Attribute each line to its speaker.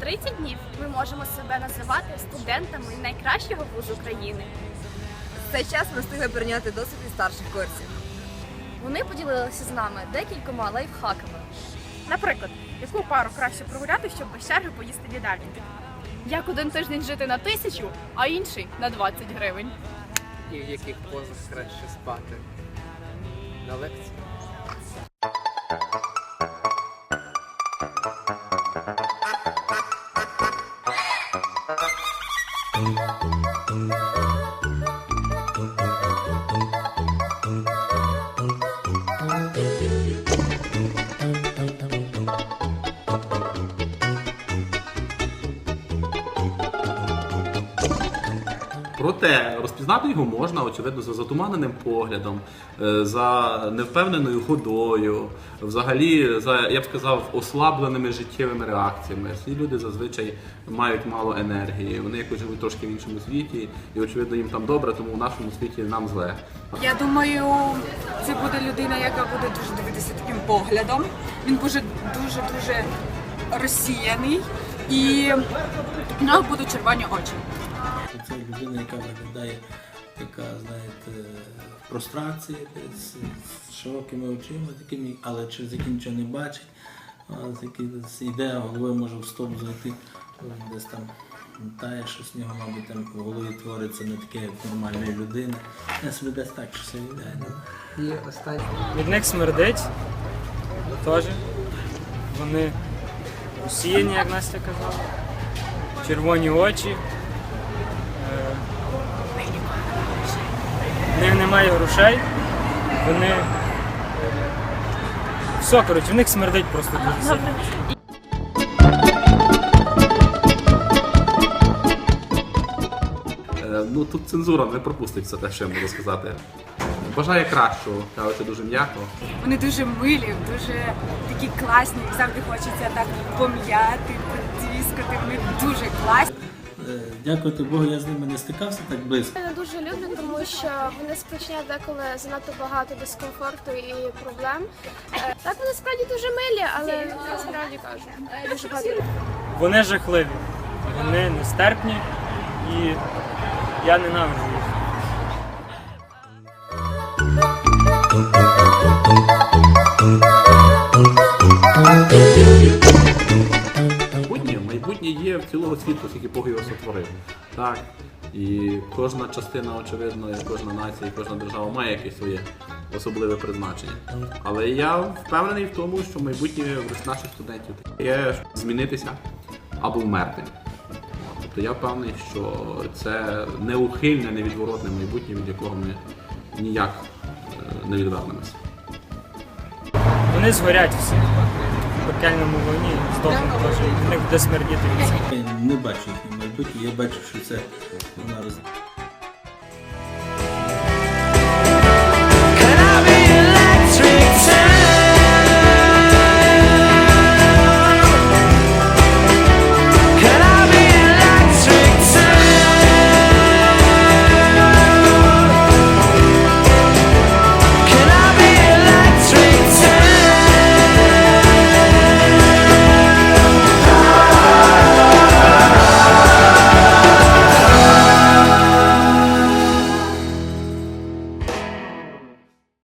Speaker 1: 30 днів ми можемо себе називати студентами найкращого вузу країни.
Speaker 2: Цей час ми встигли прийняти досвід і старших курсів.
Speaker 1: Вони поділилися з нами декількома лайфхаками.
Speaker 3: Наприклад, яку пару краще прогуляти, щоб без черги поїсти в їдальні?
Speaker 1: Як один тиждень жити на тисячу, а інший на 20 гривень.
Speaker 4: І в яких позах краще спати? На лекції.
Speaker 5: Проте розпізнати його можна, очевидно, за затуманеним поглядом, е, за невпевненою ходою, взагалі за я б сказав ослабленими життєвими реакціями. Ці люди зазвичай мають мало енергії. Вони якось живуть трошки в іншому світі, і очевидно їм там добре, тому в нашому світі нам зле.
Speaker 6: Я думаю, це буде людина, яка буде дуже дивитися таким поглядом. Він буде дуже дуже розсіяний і в нього будуть червоні очі.
Speaker 7: Це людина, яка виглядає, яка, знаєте, в прострації, десь з широкими очима, такими, але через які нічого не бачить. Йде, а головою може в стоп зайти, десь там тає щось в нього, мабуть, там в голові твориться не таке, як нормальної людини. Я собі десь так щось ну.
Speaker 4: І останнє.
Speaker 8: Від них смердить теж. Вони усіяні, як Настя казала. Червоні очі. Е, В них немає грошей. Вони. е, Все, коротше, в них смердить просто дуже сильно.
Speaker 5: Е, Ну тут цензура не пропустить все те, що я можу сказати. Бажає кращого, кажучи дуже м'яко.
Speaker 6: Вони дуже милі, дуже такі класні, їх завжди хочеться так пом'яти, потіскати. Вони дуже класні.
Speaker 7: Е, Дякувати Богу, я з ними не стикався так близько.
Speaker 9: Я не дуже люблю, тому що вони спричиняють деколи занадто багато дискомфорту і проблем. Е, Так вони справді дуже милі, але насправді кажу, дуже багато.
Speaker 8: Вони жахливі, вони нестерпні і я ненавиджу
Speaker 5: світу, скільки Бог його сотворив. Так. І кожна частина, очевидно, і кожна нація, і кожна держава має якесь своє особливе призначення. Але я впевнений в тому, що майбутнє наших студентів є змінитися або вмерти. Тобто я впевнений, що це неухильне, невідворотне майбутнє, від якого ми ніяк е, не відвернемося.
Speaker 8: Вони згорять всі пекельному вогні, здохнуть теж. Буде смердіти.
Speaker 7: Я не бачу їхнє майбутнє, я бачу, що це вона.